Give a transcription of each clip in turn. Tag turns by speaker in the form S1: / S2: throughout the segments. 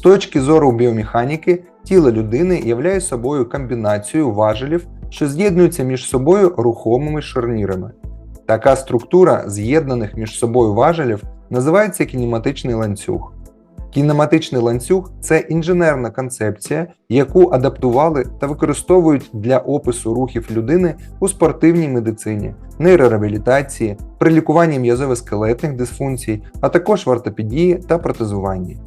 S1: точки зору біомеханіки, тіло людини являє собою комбінацію важелів, що з'єднуються між собою рухомими шарнірами. Така структура з'єднаних між собою важелів називається кінематичний ланцюг. Кінематичний ланцюг це інженерна концепція, яку адаптували та використовують для опису рухів людини у спортивній медицині, нейрореабілітації, при лікуванні м'язово-скелетних дисфункцій, а також в ортопедії та протезуванні.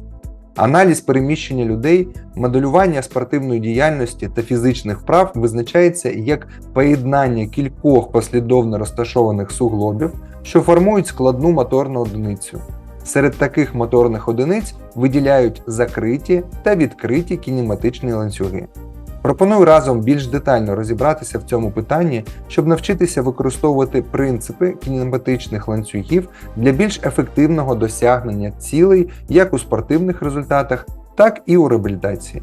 S1: Аналіз переміщення людей, моделювання спортивної діяльності та фізичних вправ визначається як поєднання кількох послідовно розташованих суглобів, що формують складну моторну одиницю. Серед таких моторних одиниць виділяють закриті та відкриті кінематичні ланцюги. Пропоную разом більш детально розібратися в цьому питанні, щоб навчитися використовувати принципи кінематичних ланцюгів для більш ефективного досягнення цілей як у спортивних результатах, так і у реабілітації.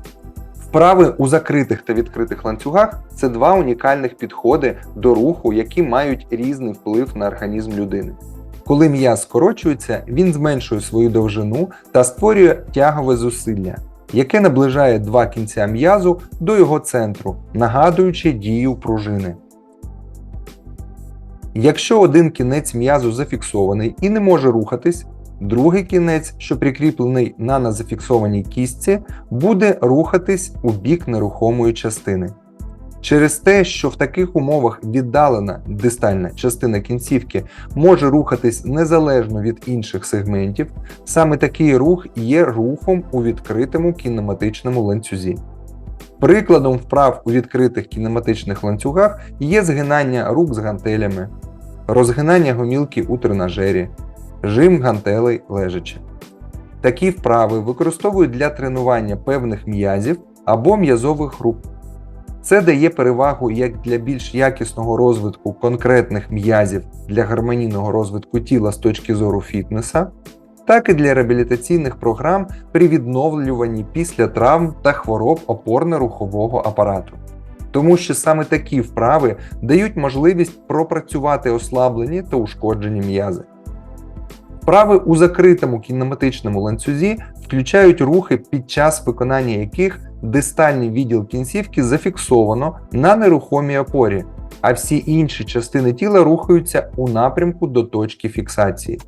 S1: Вправи у закритих та відкритих ланцюгах це два унікальних підходи до руху, які мають різний вплив на організм людини. Коли м'яз скорочується, він зменшує свою довжину та створює тягове зусилля, яке наближає два кінця м'язу до його центру, нагадуючи дію пружини. Якщо один кінець м'язу зафіксований і не може рухатись, другий кінець, що прикріплений на незафіксованій кістці, буде рухатись у бік нерухомої частини. Через те, що в таких умовах віддалена дистальна частина кінцівки може рухатись незалежно від інших сегментів, саме такий рух є рухом у відкритому кінематичному ланцюзі. Прикладом вправ у відкритих кінематичних ланцюгах є згинання рук з гантелями, розгинання гомілки у тренажері, жим гантелей лежачи. Такі вправи використовують для тренування певних м'язів або м'язових груп. Це дає перевагу як для більш якісного розвитку конкретних м'язів для гармонійного розвитку тіла з точки зору фітнеса, так і для реабілітаційних програм при відновлюванні після травм та хвороб опорно-рухового апарату. Тому що саме такі вправи дають можливість пропрацювати ослаблені та ушкоджені м'язи. Вправи у закритому кінематичному ланцюзі включають рухи, під час виконання яких дистальний відділ кінцівки зафіксовано на нерухомій опорі, а всі інші частини тіла рухаються у напрямку до точки фіксації.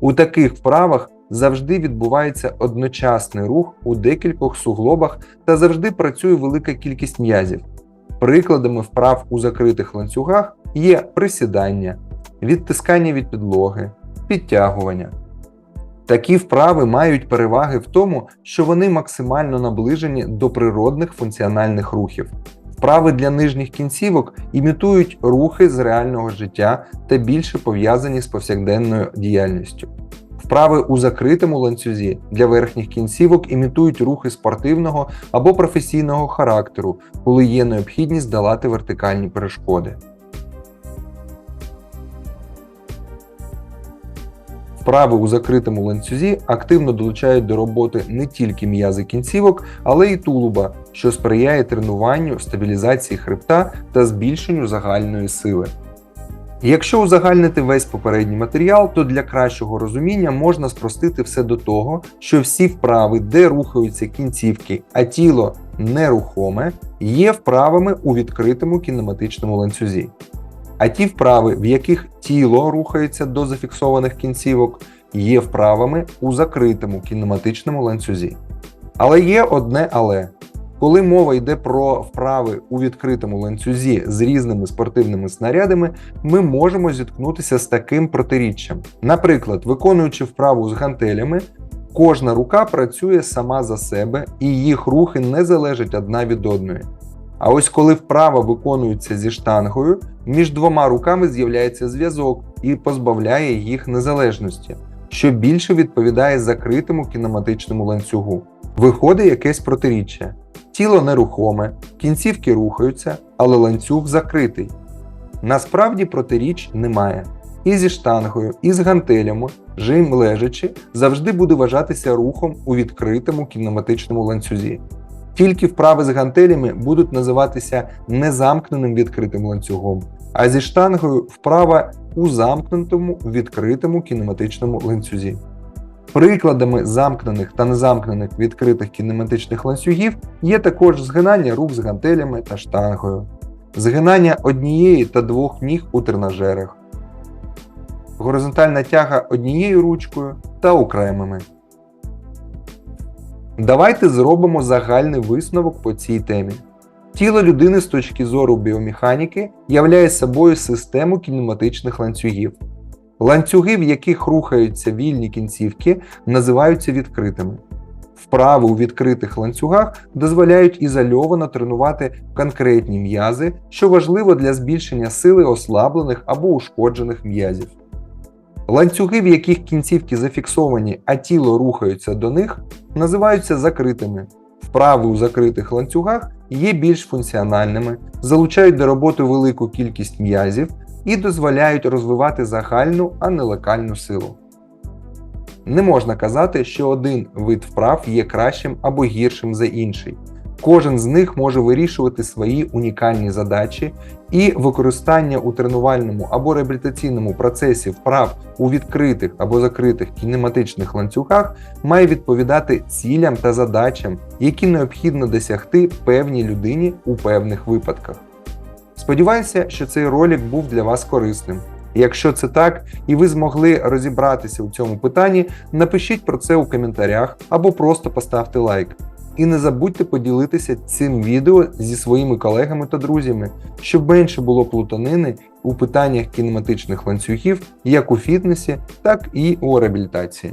S1: У таких вправах завжди відбувається одночасний рух у декількох суглобах та завжди працює велика кількість м'язів. Прикладами вправ у закритих ланцюгах є присідання, відтискання від підлоги, підтягування. Такі вправи мають переваги в тому, що вони максимально наближені до природних функціональних рухів. Вправи для нижніх кінцівок імітують рухи з реального життя та більше пов'язані з повсякденною діяльністю. Вправи у закритому ланцюзі для верхніх кінцівок імітують рухи спортивного або професійного характеру, коли є необхідність долати вертикальні перешкоди. Вправи у закритому ланцюзі активно долучають до роботи не тільки м'язи кінцівок, але й тулуба, що сприяє тренуванню, стабілізації хребта та збільшенню загальної сили. Якщо узагальнити весь попередній матеріал, то для кращого розуміння можна спростити все до того, що всі вправи, де рухаються кінцівки, а тіло нерухоме, є вправами у відкритому кінематичному ланцюзі. А ті вправи, в яких тіло рухається до зафіксованих кінцівок, є вправами у закритому кінематичному ланцюзі. Але є одне але. Коли мова йде про вправи у відкритому ланцюзі з різними спортивними снарядами, ми можемо зіткнутися з таким протиріччям. Наприклад, виконуючи вправу з гантелями, кожна рука працює сама за себе і їх рухи не залежать одна від одної. А ось коли вправа виконується зі штангою, між двома руками з'являється зв'язок і позбавляє їх незалежності, що більше відповідає закритому кінематичному ланцюгу. Виходить якесь протиріччя. Тіло нерухоме, кінцівки рухаються, але ланцюг закритий. Насправді протиріч немає. І зі штангою, і з гантелями, жим лежачи, завжди буде вважатися рухом у відкритому кінематичному ланцюзі. Тільки вправи з гантелями будуть називатися незамкненим відкритим ланцюгом, а зі штангою вправа у замкнутому відкритому кінематичному ланцюзі. Прикладами замкнених та незамкнених відкритих кінематичних ланцюгів є також згинання рук з гантелями та штангою, згинання однієї та двох ніг у тренажерах, горизонтальна тяга однією ручкою та окремими. Давайте зробимо загальний висновок по цій темі. Тіло людини з точки зору біомеханіки являє собою систему кінематичних ланцюгів. Ланцюги, в яких рухаються вільні кінцівки, називаються відкритими. Вправи у відкритих ланцюгах дозволяють ізольовано тренувати конкретні м'язи, що важливо для збільшення сили ослаблених або ушкоджених м'язів. Ланцюги, в яких кінцівки зафіксовані, а тіло рухається до них, називаються закритими. Вправи у закритих ланцюгах є більш функціональними, залучають до роботи велику кількість м'язів і дозволяють розвивати загальну, а не локальну силу. Не можна казати, що один вид вправ є кращим або гіршим за інший. Кожен з них може вирішувати свої унікальні задачі, і використання у тренувальному або реабілітаційному процесі вправ у відкритих або закритих кінематичних ланцюгах має відповідати цілям та задачам, які необхідно досягти певній людині у певних випадках. Сподіваюся, що цей ролик був для вас корисним. Якщо це так і ви змогли розібратися у цьому питанні, напишіть про це у коментарях або просто поставте лайк. І не забудьте поділитися цим відео зі своїми колегами та друзями, щоб менше було плутанини у питаннях кінематичних ланцюгів як у фітнесі, так і у реабілітації.